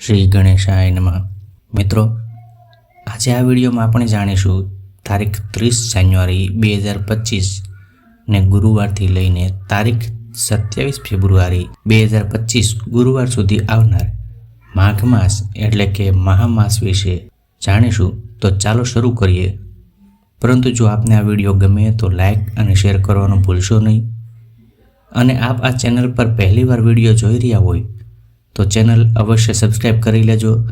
શ્રી ગણેશાય નમઃ. મિત્રો, આજે આ વિડીયોમાં આપણે જાણીશું તારીખ ત્રીસ જાન્યુઆરી બે હજાર પચીસ ને ગુરુવારથી લઈને તારીખ સત્યાવીસ ફેબ્રુઆરી બે હજાર પચીસ ગુરુવાર સુધી આવનાર માઘ માસ એટલે કે મહામાસ વિશે જાણીશું. તો ચાલો શરૂ કરીએ. પરંતુ જો આપને આ વીડિયો ગમે તો લાઈક અને શેર કરવાનું ભૂલશો નહીં. અને આપ આ ચેનલ પર પહેલીવાર વીડિયો જોઈ રહ્યા હોય તો ચેનલ અવશ્ય સબસ્ક્રાઇબ કરી લેજો,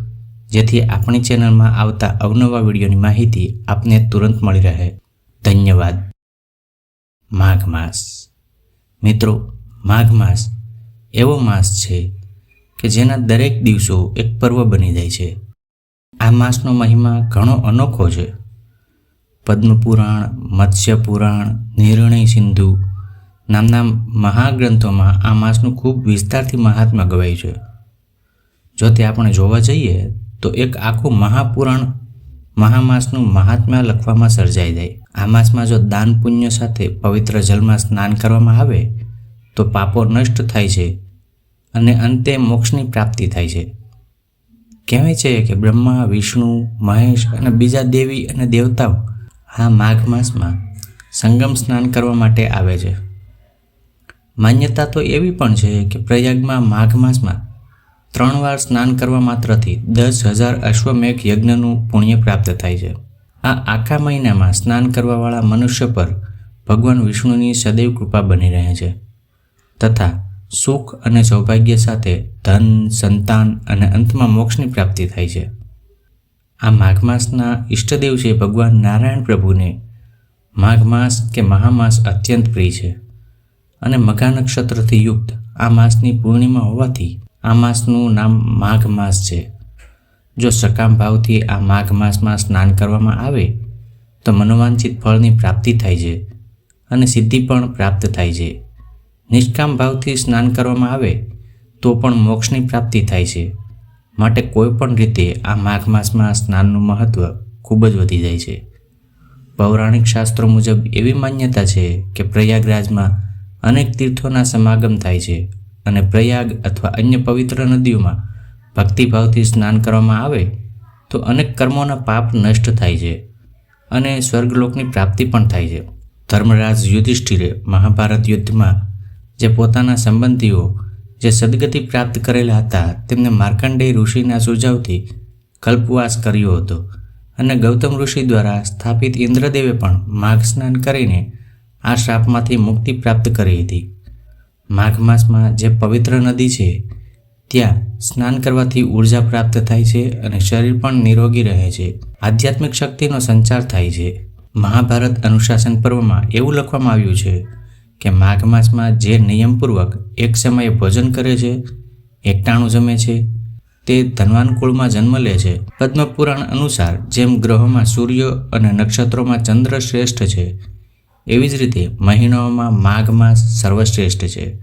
જેથી આપણી ચેનલમાં આવતા અવનવા વિડીયોની માહિતી આપને તુરંત મળી રહે. ધન્યવાદ. માઘ માસ. મિત્રો, માઘ માસ એવો માસ છે કે જેના દરેક દિવસો એક પર્વ બની જાય છે. આ માસનો મહિમા ઘણો અનોખો છે. પદ્મપુરાણ મત્સ્ય પુરાણ નિર્ણય સિંધુ નામના મહાગ્રંથોમાં આ માસનું ખૂબ વિસ્તારથી મહાત્મા ગવાય છે. જો તે આપણે જોવા જઈએ, તો એક આખું મહાપુરાણ મહામાસનું મહાત્મ્ય લખવામાં સર્જાઈ જાય. આ માસમાં જો દાન પુણ્ય સાથે પવિત્ર જલમાં સ્નાન કરવામાં આવે, તો પાપો નષ્ટ થાય છે અને અંતે મોક્ષની પ્રાપ્તિ થાય છે. કહેવાય છે કે બ્રહ્મા, વિષ્ણુ, મહેશ અને બીજા દેવી અને દેવતાઓ આ માઘ માસમાં સંગમ સ્નાન કરવા માટે આવે છે. માન્યતા તો એવી પણ છે કે પ્રયાગમાં માઘ માસમાં ત્રણ વાર સ્નાન કરવા માત્રથી દસ હજાર અશ્વમેઘ યજ્ઞનું પુણ્ય પ્રાપ્ત થાય છે. આ આખા મહિનામાં સ્નાન કરવાવાળા મનુષ્ય પર ભગવાન વિષ્ણુની સદૈવ કૃપા બની રહે છે. તથા સુખ અને સૌભાગ્ય સાથે ધન, સંતાન અને અંતમાં મોક્ષની પ્રાપ્તિ થાય છે. આ માઘ માસના ઈષ્ટદેવ છે ભગવાન નારાયણ પ્રભુને માઘ માસ કે મહામાસ અત્યંત પ્રિય છે. અને મઘા નક્ષત્રથી યુક્ત આ માસની પૂર્ણિમા હોવાથી આ માસનું નામ માઘ માસ છે. જો સકામ ભાવથી આ માઘ માસમાં સ્નાન કરવામાં આવે, તો મનોવાંછિત ફળની પ્રાપ્તિ થાય છે અને સિદ્ધિ પણ પ્રાપ્ત થાય છે. નિષ્કામ ભાવથી સ્નાન કરવામાં આવે, તો પણ મોક્ષની પ્રાપ્તિ થાય છે. માટે કોઈ પણ રીતે આ માઘ માસમાં સ્નાનનું મહત્ત્વ ખૂબ જ વધી જાય છે. પૌરાણિક શાસ્ત્રો મુજબ એવી માન્યતા છે કે પ્રયાગરાજમાં અનેક તીર્થોના સમાગમ થાય છે. અને પ્રયાગ અથવા અન્ય પવિત્ર નદીઓમાં ભક્તિભાવથી સ્નાન કરવામાં આવે, તો અનેક કર્મોના પાપ નષ્ટ થાય છે અને સ્વર્ગલોકની પ્રાપ્તિ પણ થાય છે. ધર્મરાજ યુધિષ્ઠિરે મહાભારત યુદ્ધમાં જે પોતાના સંબંધીઓ જે સદગતિ પ્રાપ્ત કરેલા હતા, તેમને માર્કંડેય ઋષિના સુઝાવથી કલ્પવાસ કર્યો હતો અને ગૌતમ ઋષિ દ્વારા સ્થાપિત ઇન્દ્રદેવે પણ માઘ સ્નાન કરીને આ શ્રાપમાંથી મુક્તિ પ્રાપ્ત કરી હતી. માઘ માસમાં જે પવિત્ર નદી છે, ત્યાં સ્નાન કરવાથી ઊર્જા પ્રાપ્ત થાય છે અને શરીર પણ નિરોગી રહે છે. આધ્યાત્મિક શક્તિનો સંચાર થાય છે. મહાભારત અનુશાસન પર્વમાં એવું લખવામાં આવ્યું છે કે માઘ માસમાં જે નિયમપૂર્વક એક સમયે ભોજન કરે છે, એકટાણું જમે છે, તે ધનવાન કુળમાં જન્મ લે છે. પદ્મપુરાણ અનુસાર જેમ ગ્રહોમાં સૂર્ય અને નક્ષત્રોમાં ચંદ્ર શ્રેષ્ઠ છે એવી જ રીતે મહિનાઓમાં માઘ માસ સર્વશ્રેષ્ઠ છે.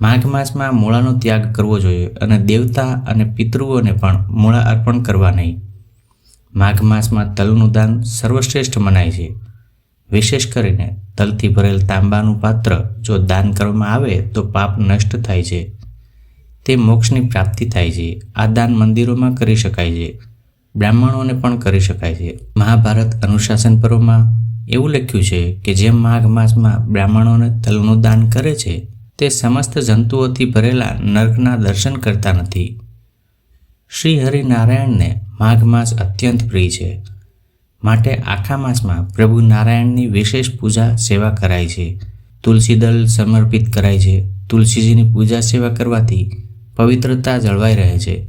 માઘ માસમાં મૂળાનો ત્યાગ કરવો જોઈએ અને દેવતા અને પિતૃઓને પણ મૂળા અર્પણ કરવા નહીં. માઘ માસમાં તલનું દાન સર્વશ્રેષ્ઠ મનાય છે. વિશેષ કરીને તલથી ભરેલ તાંબાનું પાત્ર જો દાન કરવામાં આવે તો પાપ નષ્ટ થાય છે. તે મોક્ષની પ્રાપ્તિ થાય છે. આ દાન મંદિરોમાં કરી શકાય છે. બ્રાહ્મણોને પણ કરી શકાય છે. મહાભારત અનુશાસન પર્વમાં એવું લખ્યું છે કે જેમ માઘ માસમાં બ્રાહ્મણોને તલનું દાન કરે છે, તે સમસ્ત જંતુઓથી ભરેલા નર્કના દર્શન કરતા નથી. શ્રી હરિનારાયણને માઘ માસ અત્યંત પ્રિય છે. માટે આખા માસમાં પ્રભુ નારાયણની વિશેષ પૂજા સેવા કરાય છે. તુલસી દળ સમર્પિત કરાય છે. તુલસીજીની પૂજા સેવા કરવાથી પવિત્રતા જળવાઈ રહે છે.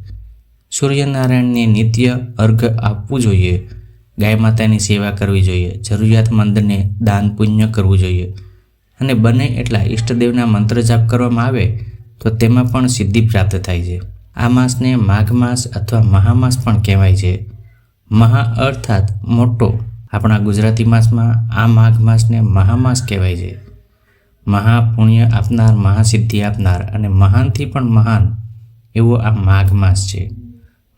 સૂર્યનારાયણને નિત્ય અર્ઘ આપવું જોઈએ. ગાય માતાની સેવા કરવી જોઈએ જરૂરિયાતમંદને દાન પુણ્ય કરવું જોઈએ. અને બને એટલા ઈષ્ટદેવના મંત્ર જાપ કરવામાં આવે, તો તેમાં પણ સિદ્ધિ પ્રાપ્ત થાય છે. આ માસને માઘ માસ અથવા મહામાસ પણ કહેવાય છે. મહા અર્થાત મોટો આપણા ગુજરાતી માસમાં આ માઘ માસને મહામાસ કહેવાય છે. મહાપુણ્ય આપનાર, મહાસિદ્ધિ આપનાર અને મહાનથી પણ મહાન એવો આ માઘ માસ છે.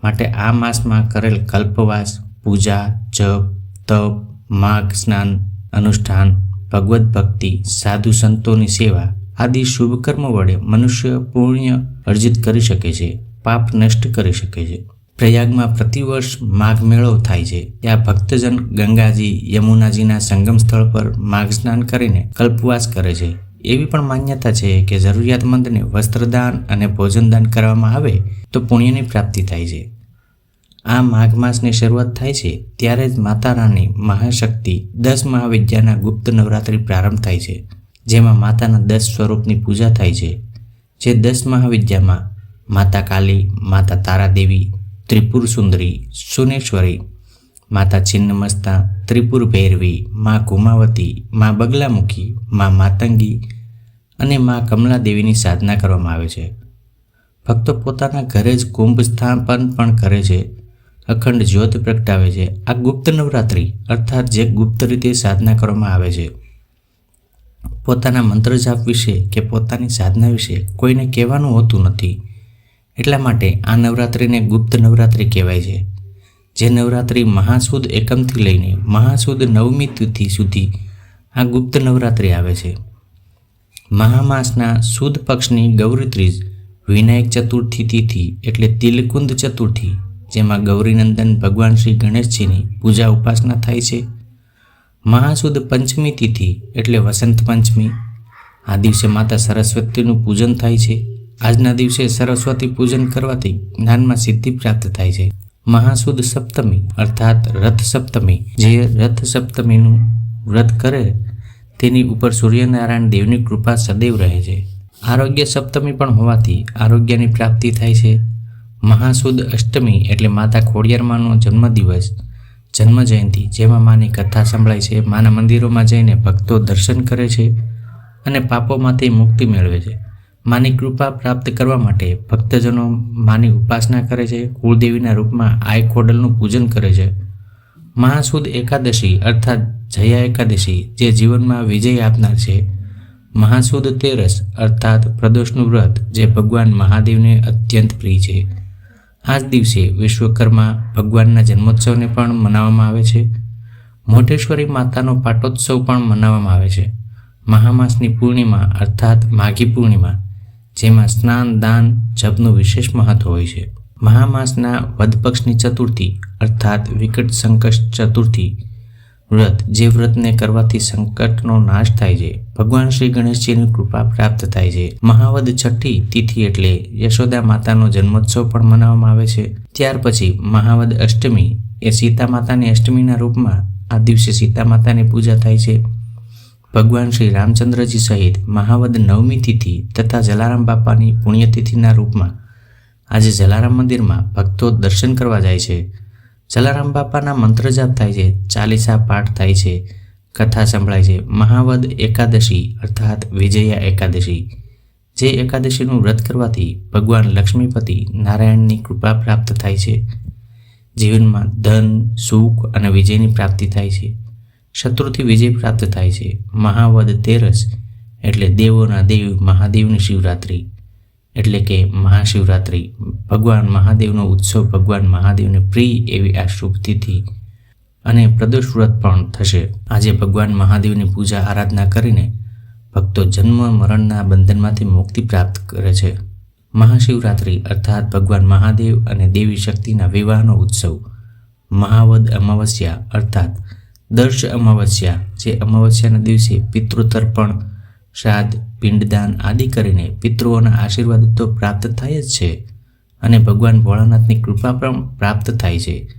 માટે આ માસમાં કરેલ કલ્પવાસ, પૂજા જપ, તપ, માઘ, સ્નાન, અનુષ્ઠાન, ભગવત ભક્તિ, સાધુ સંતોની સેવા આદિ શુભ કર્મ વડે મનુષ્ય પુણ્ય અર્જિત કરી શકે છે, પાપ નષ્ટ કરી શકે છે. પ્રયાગમાં પ્રતિવર્ષ માઘ મેળો થાય છે. ત્યાં ભક્તજન ગંગાજી, યમુનાજીના સંગમ સ્થળ પર માઘ સ્નાન કરીને કલ્પવાસ કરે છે. એવી પણ માન્યતા છે કે જરૂરિયાતમંદને વસ્ત્રદાન અને ભોજનદાન કરવામાં આવે તો પુણ્યની પ્રાપ્તિ થાય છે. આ માઘ માસની શરૂઆત થાય છે, ત્યારે જ માતા રાની મહાશક્તિ દસ મહાવિદ્યાના ગુપ્ત નવરાત્રિ પ્રારંભ થાય છે, જેમાં માતાના દસ સ્વરૂપની પૂજા થાય છે. જે દસ મહાવિદ્યામાં માતા કાલી, માતા તારાદેવી, ત્રિપુર સુંદરી, સુનેશ્વરી, માતા છિન્નમસ્તા, ત્રિપુર ભૈરવી, મા કુમાવતી, મા બગલામુખી, મા માતંગી અને મા કમલાદેવીની સાધના કરવામાં આવે છે. ભક્તો પોતાના ઘરે જ કુંભ સ્થાપન પણ કરે છે અખંડ જ્યોત પ્રગટાવે છે. આ ગુપ્ત નવરાત્રિ, અર્થાત જે ગુપ્ત રીતે સાધના કરવામાં આવે છે. પોતાના મંત્ર જાપ વિશે કે પોતાની સાધના વિશે કોઈને કહેવાનું હોતું નથી. એટલા માટે આ નવરાત્રિને ગુપ્ત નવરાત્રિ કહેવાય છે. જે નવરાત્રિ મહાસુદ એકમથી લઈને મહાસુદ નવમી તિથિ સુધી આ ગુપ્ત નવરાત્રિ આવે છે. મહામાસના સુદ પક્ષની ગૌરી ત્રીજ વિનાયક ચતુર્થી તિથિ એટલે તિલકુંદ ચતુર્થી જેમાં ગૌરીનંદન ભગવાન શ્રી ગણેશજીની પૂજા ઉપાસના થાય છે. મહાસુદ પંચમી તિથિ એટલે વસંત પંચમી. આ દિવસે માતા સરસ્વતીનું પૂજન થાય છે. આજના દિવસે સરસ્વતી પૂજન કરવાથી જ્ઞાનમાં સિદ્ધિ પ્રાપ્ત થાય છે. મહાસુદ સપ્તમી અર્થાત રથ સપ્તમી. જે રથ સપ્તમીનું વ્રત કરે, તેની ઉપર સૂર્યનારાયણ દેવની કૃપા સદૈવ રહે છે. આરોગ્ય સપ્તમી પણ હોવાથી આરોગ્યની પ્રાપ્તિ થાય છે. મહાસુદ અષ્ટમી એટલે માતા ખોડિયારમાનો જન્મદિવસ. જન્મ જયંતિ જેમાં માની કથા સંભળાય છે, માના મંદિરોમાં જઈને ભક્તો દર્શન કરે છે અને પાપોમાંથી મુક્તિ મેળવે છે. માની કૃપા પ્રાપ્ત કરવા માટે ભક્તજનો માની ઉપાસના કરે છે, કુળદેવીના રૂપમાં આય ખોડલનું પૂજન કરે છે. મહાસુદ એકાદશી અર્થાત જયા એકાદશી, જે જીવનમાં વિજય આપનાર છે. મહાસુદ તેરસ અર્થાત પ્રદોષનું વ્રત, જે ભગવાન મહાદેવને અત્યંત પ્રિય છે. આ જ દિવસે વિશ્વકર્મા ભગવાનના જન્મોત્સવને પણ મનાવવામાં આવે છે. મોઢેશ્વરી માતાનો પાટોત્સવ પણ મનાવવામાં આવે છે. મહામાસની પૂર્ણિમા અર્થાત માઘી પૂર્ણિમા, જેમાં સ્નાન, દાન, જપનું વિશેષ મહત્વ હોય છે. મહામાસના વધપક્ષની ચતુર્થી, અર્થાત વિકટ સંકટ ચતુર્થી વ્રત, જે વ્રતને કરવાથી સંકટનો નાશ થાય છે. ભગવાન શ્રી ગણેશજીની કૃપા પ્રાપ્ત થાય છે. મહાવદ છઠ્ઠી તિથિ એટલે યશોદા માતાનો જન્મોત્સવ પણ મનાવવામાં આવે છે. ત્યાર પછી મહાવદ અષ્ટમી એ સીતા માતાની અષ્ટમીના રૂપમાં આ દિવસે સીતા માતાની પૂજા થાય છે. ભગવાન શ્રી રામચંદ્રજી સહિત મહાવદ નવમી તિથિ તથા જલારામ બાપાની પુણ્યતિથિના રૂપમાં આજે જલારામ મંદિરમાં ભક્તો દર્શન કરવા જાય છે. જલારામ બાપાના મંત્ર જાપ થાય છે, ચાલીસા પાઠ થાય છે, કથા સંભળાય છે. મહાવદ એકાદશી અર્થાત વિજયા એકાદશી. જે એકાદશીનું વ્રત કરવાથી ભગવાન લક્ષ્મીપતિ નારાયણની કૃપા પ્રાપ્ત થાય છે. જીવનમાં ધન, સુખ અને વિજયની પ્રાપ્તિ થાય છે. શત્રુથી વિજય પ્રાપ્ત થાય છે. મહાવદ તેરસ એટલે દેવોના દેવ મહાદેવની શિવરાત્રિ. એટલે કે મહાશિવરાત્રિ, ભગવાન મહાદેવનો ઉત્સવ, ભગવાન મહાદેવને પ્રિય એવી આ શુભ તિથિ. અને પ્રદોષ વ્રત પણ થશે. આજે ભગવાન મહાદેવની પૂજા આરાધના કરીને ભક્તો જન્મ, મરણના બંધનમાંથી મુક્તિ પ્રાપ્ત કરે છે. મહાશિવરાત્રિ અર્થાત ભગવાન મહાદેવ અને દેવી શક્તિના વિવાહનો ઉત્સવ. મહાવદ અમાવસ્યા અર્થાત દર્શ અમાવસ્યા, જે અમાવસ્યાના દિવસે પિતૃતર્પણ, શ્રાદ્ધ પિંડદાન આદિ કરીને પિતૃઓના આશીર્વાદ તો પ્રાપ્ત થાય જ છે અને ભગવાન ભોળાનાથની કૃપા પણ પ્રાપ્ત થાય છે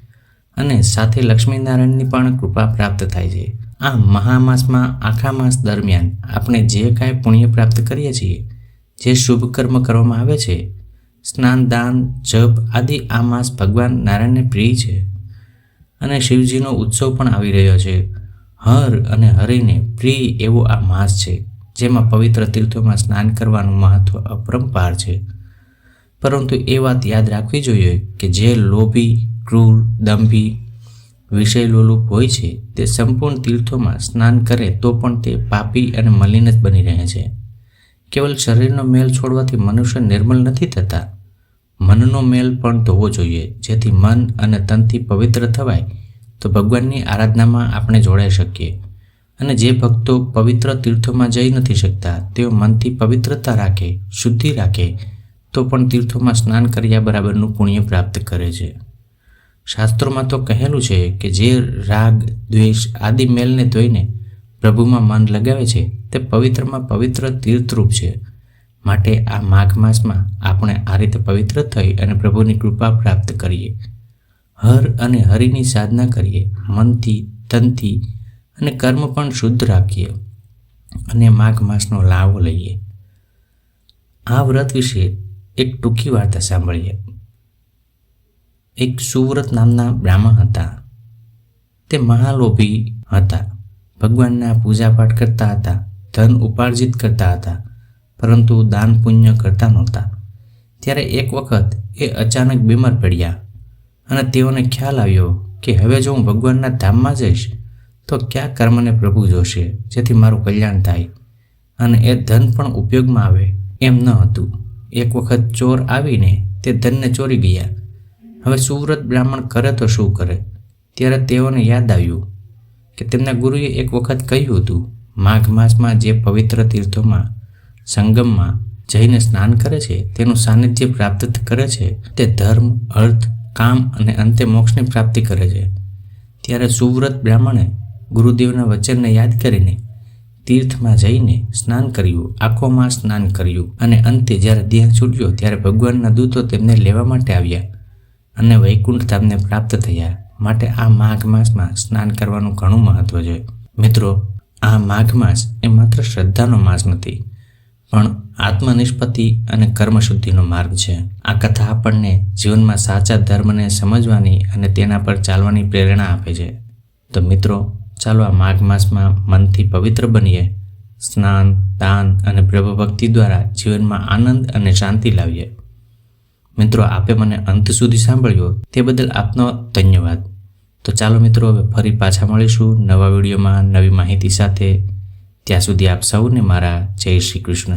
અને સાથે લક્ષ્મીનારાયણની પણ કૃપા પ્રાપ્ત થાય છે. આ મહામાસમાં આખા માસ દરમિયાન આપણે જે કાંઈ પુણ્ય પ્રાપ્ત કરીએ છીએ, જે શુભ કર્મ કરવામાં આવે છે, સ્નાન, દાન, જપ આદિ આ માસ ભગવાન નારાયણને પ્રિય છે. અને શિવજીનો ઉત્સવ પણ આવી રહ્યો છે. હર અને હરિને પ્રિય એવો આ માસ છે. જેમાં પવિત્ર તીર્થોમાં સ્નાન કરવાનું મહત્વ અપરંપાર છે. પરંતુ એ વાત યાદ રાખવી જોઈએ કે જે લોભી, ક્રૂર, દંભી વિષય લોલુપ હોય છે, તે સંપૂર્ણ તીર્થોમાં સ્નાન કરે તો પણ તે પાપી અને મલિન જ બની રહે છે. કેવલ શરીરનો મેલ છોડવાથી મનુષ્ય નિર્મલ નથી થતા. મનનો મેલ પણ ધોવો જોઈએ, જેથી મન અને તનથી પવિત્ર થવાય તો ભગવાનની આરાધનામાં આપણે જોડાઈ શકીએ. અને જે ભક્તો પવિત્ર તીર્થોમાં જઈ નથી શકતા, તેઓ મનથી પવિત્રતા રાખે, શુદ્ધિ રાખે, તો પણ તીર્થોમાં સ્નાન કર્યા બરાબરનું પુણ્ય પ્રાપ્ત કરે છે. શાસ્ત્રોમાં તો કહેલું છે કે જે રાગ, દ્વેષ આદિ મેલને ધોઈને પ્રભુમાં મન લગાવે છે, તે પવિત્રમાં પવિત્ર તીર્થરૂપ છે. માટે આ માઘ માસમાં આપણે આ રીતે પવિત્ર થઈ અને પ્રભુની કૃપા પ્રાપ્ત કરીએ. હર અને હરિની સાધના કરીએ, મનથી, તનથી અને કર્મ પણ શુદ્ધ રાખીએ અને માઘ માસનો લાભ લઈએ. આ વ્રત વિશે એક ટૂંકી વાર્તા સાંભળીએ. એક સુવ્રત નામના બ્રાહ્મણ હતા. તે મહાલોભી હતા. ભગવાનના પૂજાપાઠ કરતા હતા, ધન ઉપાર્જિત કરતા હતા, પરંતુ દાન પુણ્ય કરતા નહોતા. ત્યારે એક વખત એ અચાનક બીમાર પડ્યા અને તેઓને ખ્યાલ આવ્યો કે હવે જો હું ભગવાનના ધામમાં જઈશ તો કયા કર્મને પ્રભુ જોશે? જેથી મારું કલ્યાણ થાય. અને એ ધન પણ ઉપયોગમાં આવે એમ ન હતું. એક વખત ચોર આવીને તે ધનને ચોરી ગયા. હવે સુવ્રત બ્રાહ્મણ કરે તો શું કરે? ત્યારે તેઓને યાદ આવ્યું કે તેમના ગુરુએ એક વખત કહ્યું હતું, માઘ માસમાં જે પવિત્ર તીર્થોમાં, સંગમમાં જઈને સ્નાન કરે છે, તેનું સાનિધ્ય પ્રાપ્ત કરે છે, તે ધર્મ, અર્થ, કામ અને અંતે મોક્ષની પ્રાપ્તિ કરે છે. ત્યારે સુવ્રત બ્રાહ્મણે ગુરુદેવના વચનને યાદ કરીને તીર્થમાં જઈને સ્નાન કર્યું આખો માસ સ્નાન કર્યું અને અંતે જ્યારે દેહ છૂટ્યો ત્યારે ભગવાનના દૂતો તેમને લેવા માટે આવ્યા અને વૈકુંઠ ધામને પ્રાપ્ત થયા. માટે આ માઘ માસમાં સ્નાન કરવાનું ઘણું મહત્વ છે. મિત્રો, આ માઘ માસ એ માત્ર શ્રદ્ધાનો માસ નથી, પણ આત્મનિષ્પત્તિ અને કર્મશુદ્ધિનો માર્ગ છે. આ કથા આપણને જીવનમાં સાચા ધર્મને સમજવાની અને તેના પર ચાલવાની પ્રેરણા આપે છે. તો મિત્રો ચાલો આ માઘ માસમાં મનથી પવિત્ર બનીએ. સ્નાન, દાન અને પ્રભુ ભક્તિ દ્વારા જીવનમાં આનંદ અને શાંતિ લાવીએ. મિત્રો, આપે મને અંત સુધી સાંભળ્યો તે બદલ આપનો ધન્યવાદ. તો ચાલો મિત્રો, હવે ફરી પાછા મળીશું નવા વિડીયોમાં નવી માહિતી સાથે. ત્યાં સુધી આપ સૌને મારા જય શ્રી કૃષ્ણ.